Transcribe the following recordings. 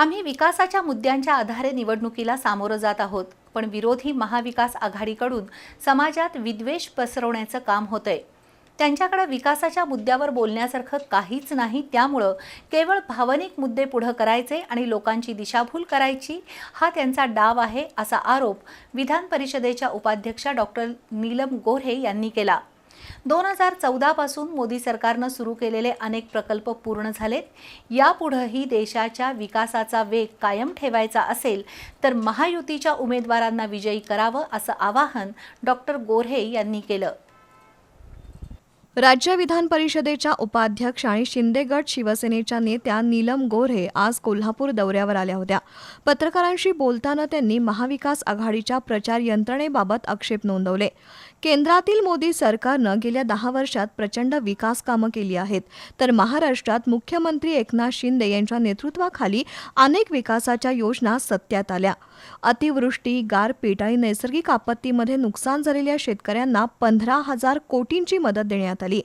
आम्ही विकासाच्या मुद्द्यांच्या आधारे निवडणुकीला सामोरं जात आहोत पण विरोधी महाविकास आघाडीकडून समाजात विद्वेष पसरवण्याचं काम होतंय. त्यांच्याकडे विकासाच्या मुद्द्यावर बोलण्यासारखं काहीच नाही त्यामुळं केवळ भावनिक मुद्दे पुढं करायचे आणि लोकांची दिशाभूल करायची हा त्यांचा डाव आहे असा आरोप विधान परिषदेच्या उपाध्यक्षा डॉक्टर नीलम गोऱ्हे यांनी केला. दोन हजार चौदापासून मोदी सरकारनं सुरू केलेले अनेक प्रकल्प पूर्ण झालेत. यापुढंही देशाच्या विकासाचा वेग कायम ठेवायचा असेल तर महायुतीच्या उमेदवारांना विजयी करावं असं आवाहन डॉक्टर गोऱ्हे यांनी केलं. राज्य विधान परिषदेच्या उपाध्यक्ष आणि शिंदेगड शिवसेनेच्या नेत्या नीलम गोऱ्हे आज कोल्हापूर दौऱ्यावर आल्या होत्या. पत्रकारांशी बोलताना त्यांनी महाविकास आघाडीच्या प्रचार यंत्रणेबाबत आक्षेप नोंदवले. केंद्रातील मोदी सरकारनं गेल्या दहा वर्षात प्रचंड विकास कामं केली आहेत. तर महाराष्ट्रात मुख्यमंत्री एकनाथ शिंदे यांच्या नेतृत्वाखाली अनेक विकासाच्या योजना सत्यात आल्या. अतिवृष्टी गारपीट आणि नैसर्गिक आपत्तीमध्ये नुकसान झालेल्या शेतकऱ्यांना पंधरा हजार कोटींची मदत देण्यात आली.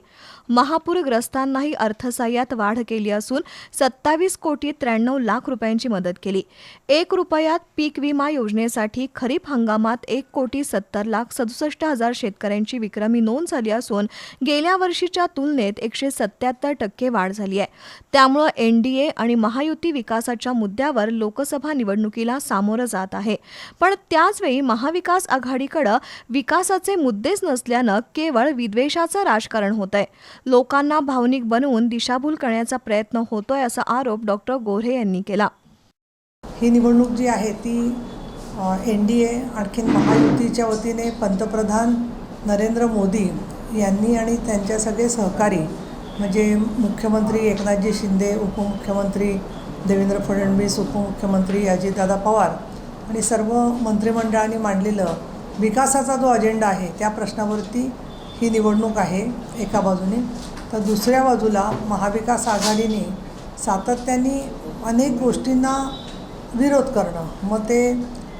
महापूरग्रस्तांनाही अर्थसहाय्यात वाढ केली असून सत्तावीस कोटी त्र्याण्णव लाख रुपयांची मदत केली. एक रुपयात पीक विमा योजनेसाठी खरीप हंगामात एक कोटी सत्तर लाख सदुसष्ट हजार शेतकऱ्यांची विक्रमी नोंद झाली असून गेल्या वर्षीच्या तुलनेत एकशे सत्याहत्तर टक्के वाढ झाली आहे. त्यामुळं एनडीए आणि महायुती विकासाच्या मुद्द्यावर लोकसभा निवडणुकीला सामोरं जात आहे. पण त्याचवेळी महाविकास आघाडीकडं विकासाचे मुद्देच नसल्यानं केवळ विद्वेषाचं राजकारण होत आहे. लोकांना भावनिक बनवून दिशाभूल करण्याचा प्रयत्न होतोय असा आरोप डॉक्टर गोऱ्हे यांनी केला. ही निवडणूक जी आहे ती एन डी ए आणखीन महायुतीच्या वतीने पंतप्रधान नरेंद्र मोदी यांनी आणि त्यांच्या सगळे सहकारी म्हणजे मुख्यमंत्री एकनाथजी शिंदे उपमुख्यमंत्री देवेंद्र फडणवीस उपमुख्यमंत्री अजितदादा पवार आणि सर्व मंत्रिमंडळाने मांडलेलं विकासाचा जो अजेंडा आहे त्या प्रश्नावरती ही निवडणूक आहे एका बाजूने. तर दुसऱ्या बाजूला महाविकास आघाडीने सातत्याने अनेक गोष्टींना विरोध करणं. मग ते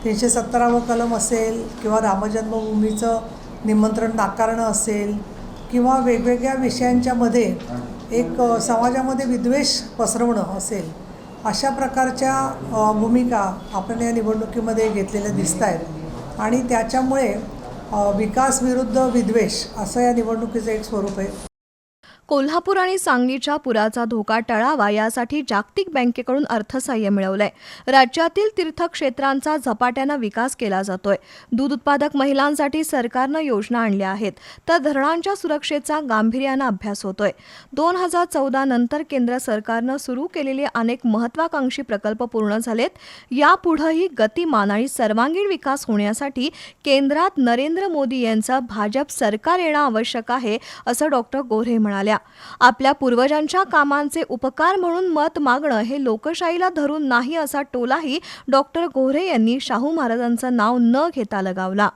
तीनशे सत्तरावं कलम असेल किंवा रामजन्मभूमीचं निमंत्रण नाकारणं असेल किंवा वेगवेगळ्या विषयांच्यामध्ये एक समाजामध्ये विद्वेष पसरवणं असेल अशा प्रकारच्या भूमिका आपण या निवडणुकीमध्ये घेतलेल्या दिसत आहेत आणि त्याच्यामुळे विकास विरुद्ध विद्वेष असं या निवडणुकीचं एक स्वरूप आहे. कोल्हापूर आणि सांगलीच्या पुराचा धोका टळावा यासाठी जागतिक बँकेकडून अर्थसहाय्य मिळवलंय. राज्यातील तीर्थक्षेत्रांचा झपाट्यानं विकास केला जातोय. दूध उत्पादक महिलांसाठी सरकारनं योजना आणल्या आहेत. तर धरणांच्या सुरक्षेचा गांभीर्यानं अभ्यास होतोय. दोन हजार चौदा नंतर केंद्र सरकारनं सुरू केलेले अनेक महत्वाकांक्षी प्रकल्प पूर्ण झालेत. यापुढंही गतिमान आणि सर्वांगीण विकास होण्यासाठी केंद्रात नरेंद्र मोदी यांचं भाजप सरकार येणं आवश्यक आहे असं डॉक्टर गोऱ्हे म्हणाल्या. आपल्या पूर्वजांच्या कामांचे उपकार म्हणून मत मागणं हे लोकशाहीला धरून नाही असा टोलाही डॉक्टर गोऱ्हे यांनी शाहू महाराजांचं नाव न घेता लगावला.